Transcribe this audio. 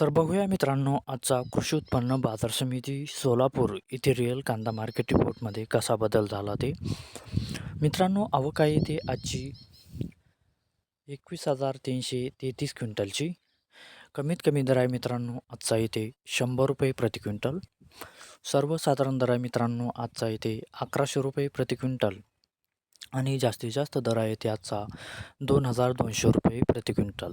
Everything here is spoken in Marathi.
तर बघूया मित्रांनो आजचा कृषी उत्पन्न बाजार समिती सोलापूर येथे रिअल कांदा मार्केट रिपोर्टमध्ये कसा बदल झाला ते. मित्रांनो आवक आहे ते आजची एकवीस हजार तीनशे तेहतीस क्विंटलची. कमीत कमी दर आहे मित्रांनो आजचा इथे शंभर रुपये प्रति क्विंटल. सर्वसाधारण दर आहे मित्रांनो आजचा इथे अकराशे रुपये प्रति क्विंटल. आणि जास्तीत जास्त दर आहे ते आजचा दोन हजार दोनशे रुपये प्रति क्विंटल.